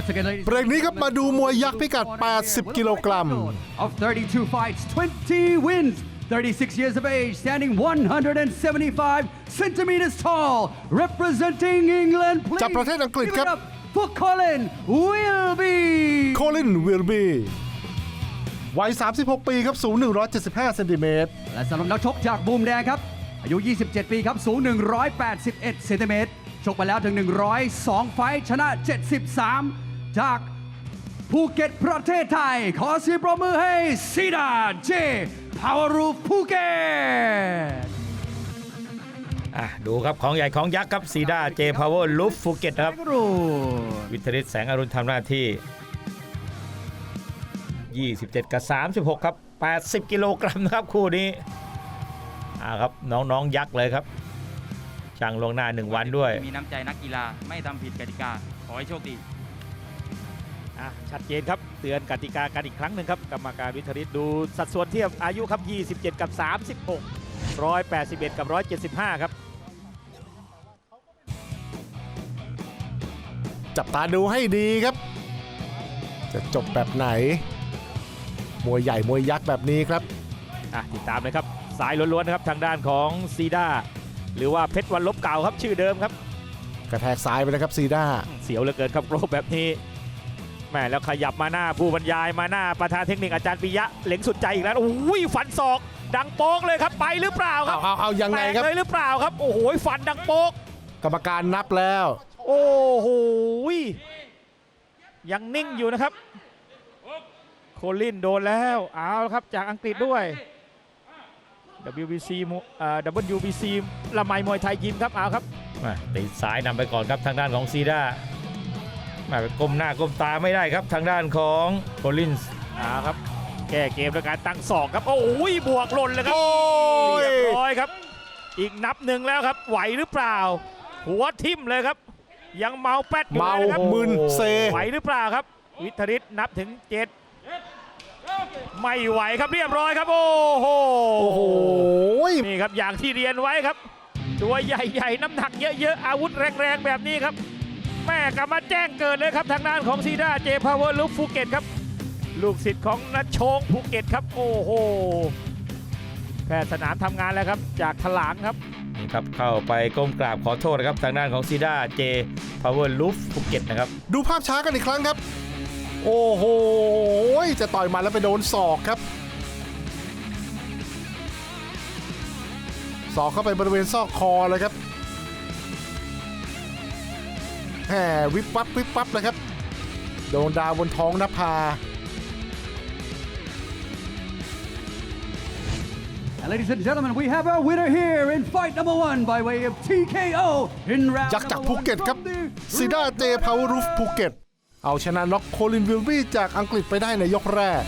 Once again, ladies เบรกนี้ครับมาดูมวยยักษ์พิกัด 80 กิโลกรัม of 32 fights, 20 wins, 36 years of age, standing 175 centimeters tall, representing England. Please จากประเทศอังกฤษ give ครับ it up for Colin Wilby. โคลินวิลบีวัย 36 ปีครับ สูง 175 เซนติเมตร และสำหรับนักชกจากบูมแดงครับ อายุ 27 ปีครับ สูง 181 เซนติเมตร ชกไปแล้วถึง 102 ไฟท์ชนะ 73 จากภูเก็ตประเทศไทย ขอเสียงปรบมือให้ซีดาเจพาวรูภูเก็ตอะดูครับของใหญ่ของยักษ์ครับซีดาเจพาวเวอร์ลูฟฟูเก็ตครับรูวิทยริศแสงอรุณทำหน้าที่ 27 กับ 36 ครับ 80 กิโลกรัมนะครับคู่นี้อ่าครับน้องๆยักษ์เลยครับช่างลวงหน้า 1 วันด้วย มีน้ำใจนักกีฬาไม่ทำผิดกติกา ขอให้โชคดี อะชัดเจนครับ เตือนกติกากันอีกครั้งหนึ่งครับ กรรมการวิทยริศดูสัดส่วนเทียบอายุครับ 27 กับ 36 181 กับ 175 ครับจับตาดูให้ดีครับ จะจบแบบไหน มวยใหญ่มวยยักษ์แบบนี้ครับอะติดตามเลยครับ สายล้วนๆนะครับทางด้านของซีดาหรือว่าเพชรวันลบเก่าครับชื่อเดิมครับ กระแทกซ้ายไปนะครับซีด้าเสียวเหลือเกินครับโรบแบบนี้ แหม่แล้วขยับมาหน้าผู้บรรยายมาหน้าประธานเทคนิคอาจารย์ปิยะเหล็งสุดใจอีกแล้วโอ้ยฟันศอก ดังโป๊กเลยครับไปหรือเปล่าคเอารับเอาเอายังไงครับ แตกเลยหรือเปล่าครับโอ้โหฟันดังโป๊ก กรรมการนับแล้ว โอ้โหยังนิ่งอยู่นะครับ โคลินโดนแล้ว เอาละครับจากอังกฤษด้วย WBC มูเอ่อ WBC ละไมมวยไทยยิมครับ เอาครับ มาตีสายนำไปก่อนครับทางด้านของซีด้ามาไป ก้มหน้าก้มตาไม่ได้ครับทางด้านของโคลินส์เอาครับ แก้เกมด้วยการตั้งศอกครับ โอ้ยบวกหล่นเลยครับโอ้ยเรียบร้อยครับ อีกนับหนึ่งแล้วครับ ไหวหรือเปล่า หัวทิ่มเลยครับ ยังเมาแป๊ดอยู่เมาเลยนะครับมึนเซ ไหวหรือเปล่าครับ วิทริตนับถึงเจ็ดไม่ไหวครับเรียบร้อยครับ โอ้โห โอ้โหนี่ครับอย่างที่เรียนไว้ครับ ตัวใหญ่ๆ น้ำหนักเยอะๆ อาวุธแรงๆ แบบนี้ครับ แม่กลับมาแจ้งเกิดเลยครับทางด้านของซีด้าเจพาวเวอร์ลูกภูเก็ตครับ ลูกศิษย์ของนัชโชงภูเก็ตครับ โอ้โหแพทย์สนามทำงานแล้วครับ จากถลางครับนี่ครับเข้าไปก้มกราบขอโทษนะครับ ทางด้านของซีด้าเจพาวเวอร์ลูฟภูเก็ตนะครับ ดูภาพช้ากันอีกครั้งครับ โอ้โห จะต่อยมาแล้วไปโดนศอกครับศอกเข้าไปบริเวณซอกคอเลยครับ แหมวิบวับวิบวับเลยครับ โดนดาวบนท้องนภา And ladies and gentlemen, we have our winner here in fight number one by way of TKO in round ยักษ์จาก number ภู one เก็ตครับ from the ซีด้าเจพาวรูฟภูเก็ตเอาชนะน็อกโคลินวิลบี้จากอังกฤษไปได้ในยกแรก